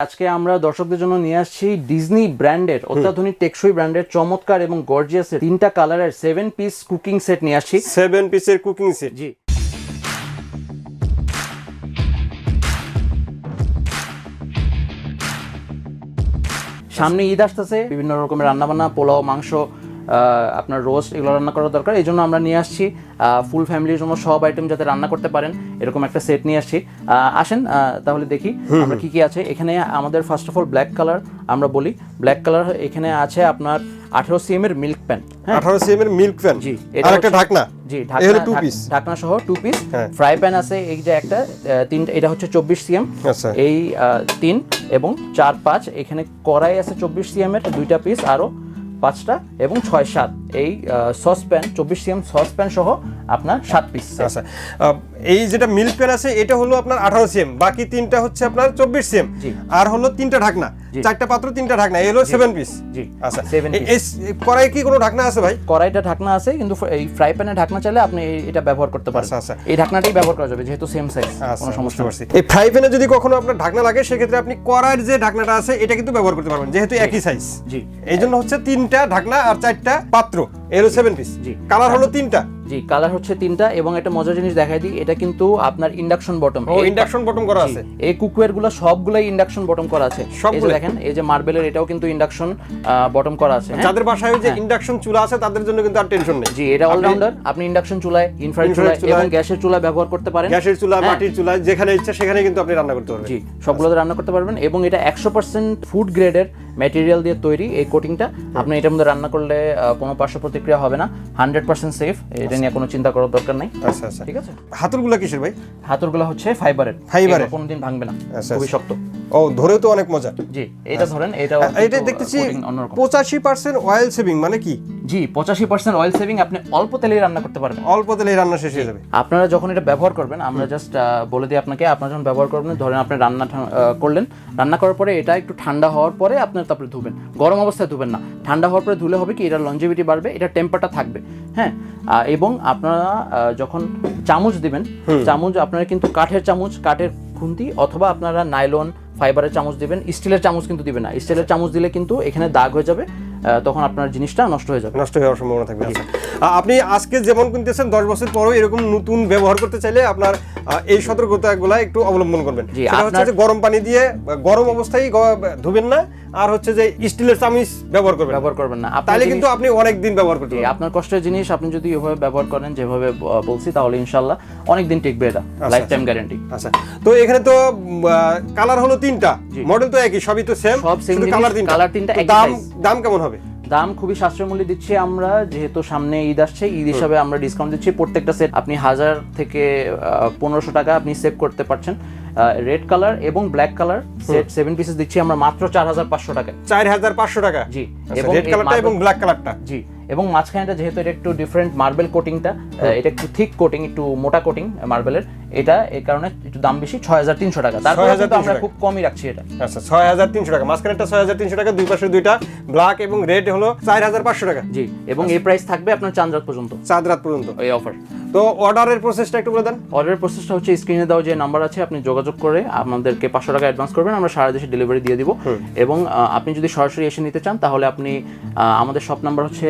আজকে আমরা দর্শকদের জন্য নিয়ে আসছি ডিজনি ব্র্যান্ডের অত্যাধুনিক টেকসই ব্র্যান্ডের চমৎকার এবং গর্জিয়াসের তিনটা কালারের সেভেন পিস কুকিং সেট নিয়ে আসছি। সেভেন পিসের কুকিং সেট জি। সামনে ঈদ আসতেছে বিভিন্ন রকমের রান্নাবান্না পোলাও মাংস আহ, আপনার রোস্ট এগুলো রান্না করা দরকার এই জন্য আমরা নিয়ে আসছি ফুল ফ্যামিলির জন্য সব আইটেম যাতে রান্না করতে পারেন এরকম একটা সেট নিয়ে আসছি। আসেন তাহলে দেখি আমরা কি কি আছে। এখানে আমাদের first of all black colour আমরা বলি। ব্ল্যাক কালার এখানে আছে আপনার আঠেরো সিএম এর মিল্ক প্যান আঠারো সিএম এর মিল্ক প্যান জি, আর এটা একটা ঢাকনা? জি ঢাকনা টু পিস ঢাকনা সহ টু পিস। ফ্রাই প্যান আছে এই যে একটা তিনটা এটা হচ্ছে চব্বিশ সিএম আচ্ছা। এই তিন এবং চার পাঁচ। এখানে কড়াই আছে চব্বিশ সিএম এর দুইটা পিস আরও পাঁচটা এবং ছয় সাত। এই সসপ্যান চব্বিশ সিএম সসপ্যান সহ আপনার সাত পিস আচ্ছা। এই যেটা মিল্ক প্যান আছে এটা হলো আপনার আঠারো সিএম বাকি তিনটা হচ্ছে আপনার চব্বিশ সিএম আর হলো তিনটা ঢাকনা। চারটা পাত্র তিনটা ঢাকনা এই হলো সেভেন পিস জি আচ্ছা। সেভেন কড়াই কি কোনো ঢাকনা আছে ভাই? কড়াইটা ঢাকনা আছে কিন্তু এই ফ্রাই প্যানে ঢাকনা চাইলে আপনি এটা ব্যবহার করতে পারেন। আচ্ছা, আচ্ছা। এই ঢাকনাটাই ব্যবহার করা যাবে যেহেতু সেম সাইজ কোনো আচ্ছা সমস্যা পারছি। এই ফ্রাই প্যানে যদি কখনো আপনার ঢাকনা লাগে সেক্ষেত্রে আপনি কড়াইয়ের যে ঢাকনাটা আছে এটা কিন্তু ব্যবহার করতে পারবেন যেহেতু একই সাইজ জি। এই জন্য হচ্ছে তিনটা ঢাকনা আর চারটা পাত্র। এর সেভেন পিস জি। কালার হলো তিনটা। জি কালার হচ্ছে তিনটা এবং একটা মজার জিনিস দেখাই দিই এটা কিন্তু আপনার ইন্ডাকশন বটম ও ইন্ডাকশন বটম করা আছে। এই কুকওয়্যারগুলো সবগুলাই ইন্ডাকশন বটম করা আছে। এই যে দেখেন এই যে মার্বেলের এটাও কিন্তু ইন্ডাকশন বটম করা আছে হ্যাঁ? যাদের বাসায় ওই যে ইন্ডাকশন চুলা আছে তাদের জন্য কিন্তু আর টেনশন নেই। জি এটা অলরাউন্ডার আপনি ইন্ডাকশন চুলায় ইনফ্রারেড চুলায় এবং গ্যাসের চুলা ব্যবহার করতে পারেন। গ্যাসের চুলা হ্যাঁ। মাটির চুলা যেখানে ইচ্ছা সেখানে কিন্তু আপনি রান্না করতে পারবেন। জি সবগুলোতে রান্না করতে পারবেন এবং এটা একশো পার্সেন্ট ফুড গ্রেডের ম্যাটেরিয়াল দিয়ে তৈরি এই কোটিংটা আপনি এটার মধ্যে রান্না করলে কোনো পার্শ্ব প্রতিক্রিয়া হবে না। হান্ড্রেড পার্সেন্ট সেফ এটা নিয়ে কোনো চিন্তা করার দরকার নাই। আচ্ছা আচ্ছা। ঠিক আছে? হাতুরগুলা কিসের ভাই? হাতুরগুলো হচ্ছে ফাইবারের ফাইবারের? কোনোদিন ভাঙবে না। আচ্ছা, খুবই আচ্ছা। শক্ত। ও ধরেও তো অনেক মজা। জি এটা ধরেন এটা এটা দেখতেছি পঁচাশি পার্সেন্ট অয়েল সেভিং মানে কি? জি পঁচাশি পার্সেন্ট অয়েল সেভিং আপনি অল্প তেলে রান্না করতে পারবেন। অল্প তেলে রান্না শেষ হয়ে যাবে। আপনারা যখন এটা ব্যবহার করবেন আমরা জাস্ট বলে দিই আপনাকে আপনারা যখন ব্যবহার করবেন ধরেন আপনি রান্না করলেন। রান্না করার পরে এটা একটু ঠান্ডা হওয়ার পরে আপনার তারপরে ধুবেন। গরম অবস্থায় ধুবেন না। ঠান্ডা হওয়ার পরে ধুলে হবে কি? এটার লঞ্জিভিটি বাড়বে এটা টেম্পারটা থাকবে। হ্যাঁ? এবং আপনারা যখন চামচ দিবেন চামচ আপনারা কিন্তু কাঠের চামচ কাঠের খুন্তি অথবা আপনারা নাইলন ফাইবারের চামচ দিবেন। স্টিলের চামচ কিন্তু দিবেন না। স্টিলের চামচ দিলে কিন্তু এখানে দাগ হয়ে যাবে তখন আপনার জিনিসটা নষ্ট হয়ে যাবে। নষ্ট হওয়ার সম্ভাবনা থাকবে। আচ্ছা। আপনি আজকে যেমন কিনতেছেন দশ বছর পরেও এরকম নতুন ব্যবহার করতে চাইলে আপনার এই সতর্কতাগুলো একটু অবলম্বন করবেন। সেটা হচ্ছে যে গরম পানি দিয়ে গরম অবস্থায় ধুবেন না আর হচ্ছে যে স্টিলের চামিচ ব্যবহার করবেন। ব্যবহার করবেন না। তাহলে কিন্তু আপনি অনেক দিন ব্যবহার করতে পারবেন। আপনার কষ্টের জিনিস আপনি যদি এভাবে ব্যবহার করেন যেভাবে বলছি তাহলে ইনশাল্লাহ অনেক দিন টিকবে এটা লাইফ টাইম গ্যারান্টি আচ্ছা। তো এখানে তো কালার হলো তিনটা। মডেল তো একই সবই তো সেম সব জিনিস, কালার তিনটা। colour তিনটা, একই দাম দাম কেমন হবে? দাম খুবই সাশ্রয় মূল্যে দিচ্ছি আমরা যেহেতু সামনে ঈদ আসছে ঈদ হিসাবে আমরা ডিসকাউন্ট দিচ্ছি। প্রত্যেকটা সেট আপনি হাজার থেকে পনেরোশো টাকা আপনি সেভ করতে পারছেন। রেড কালার এবং black colour set seven pieces দিচ্ছি আমরা মাত্র চার হাজার পাঁচশো টাকা চার হাজার পাঁচশো টাকা? জি এবং রেড কালারটা এবং ব্ল্যাক কালারটা জি এবং মাঝখানেটা যেহেতু এটা একটু ডিফারেন্ট মার্বেল কোটিংটা এটা একটু থিক কোটিং একটু মোটা কোটিং মার্বেলের এটা এই কারণে একটু দাম বেশি ছয় হাজার তিনশো টাকা। তারপরে কিন্তু আমরা খুব কমই রাখছি এটা। আচ্ছা ছয় হাজার তিনশো টাকা। মাঝখানেরটা ছয় হাজার তিনশো টাকা দুই পাশে দুইটা ব্ল্যাক এবং রেড হলো চার হাজার পাঁচশো টাকা। জি এবং এই প্রাইস থাকবে আপনার চাঁদ রাত পর্যন্ত। চাঁদ রাত পর্যন্ত। এই অফার তো অর্ডারের প্রসেসটা একটু বলে দেন। অর্ডারের প্রসেসটা হচ্ছে স্ক্রিনে দেওয়া যে নাম্বার আছে আপনি যোগাযোগ করে আমাদেরকে পাঁচশো টাকা অ্যাডভান্স করবেন আমরা সারা দেশে ডেলিভারি দিয়ে দিব। এবং আপনি যদি সরাসরি এসে নিতে চান তাহলে আপনি আমাদের শপ নাম্বার হচ্ছে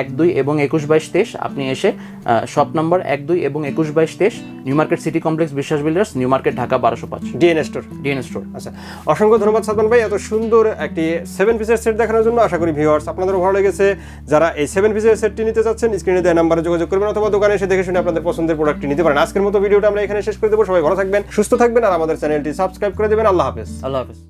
এক দুই এবং একুশ বাইশ তেইশ। আপনি এসে শপ নাম্বার এক দুই এবং একুশ বাইশ তেইশ new market city complex Biswas builders new market Dhaka বারোশো পাঁচ। ডিএনএ স্টোর ডিএন স্টোর আচ্ছা অসংখ্য ধন্যবাদ সাদমান ভাই এত সুন্দর একটি সেভেন পিসের সেট দেখানোর জন্য আশা করি ভিউয়ার্স আপনাদেরও ভালো লেগেছে। যারা এই সেভেন পিসের সেটটি নিতে চাচ্ছেন স্ক্রিনে দেওয়া নাম্বারে যোগাযোগ করবেন অথবা দোকানে এসে দেখে শুনে আপনাদের পছন্দের প্রোডাক্টটি নিতে পারেন। আজকের মতো ভিডিওটা আমরা এখানে শেষ করে দেবো। সবাই ভালো থাকবেন সুস্থ থাকবেন আর আমাদের চ্যানেলটি সাবস্ক্রাইব করে দেবেন। আল্লাহ হাফেজ। আল্লাহ হাফেজ।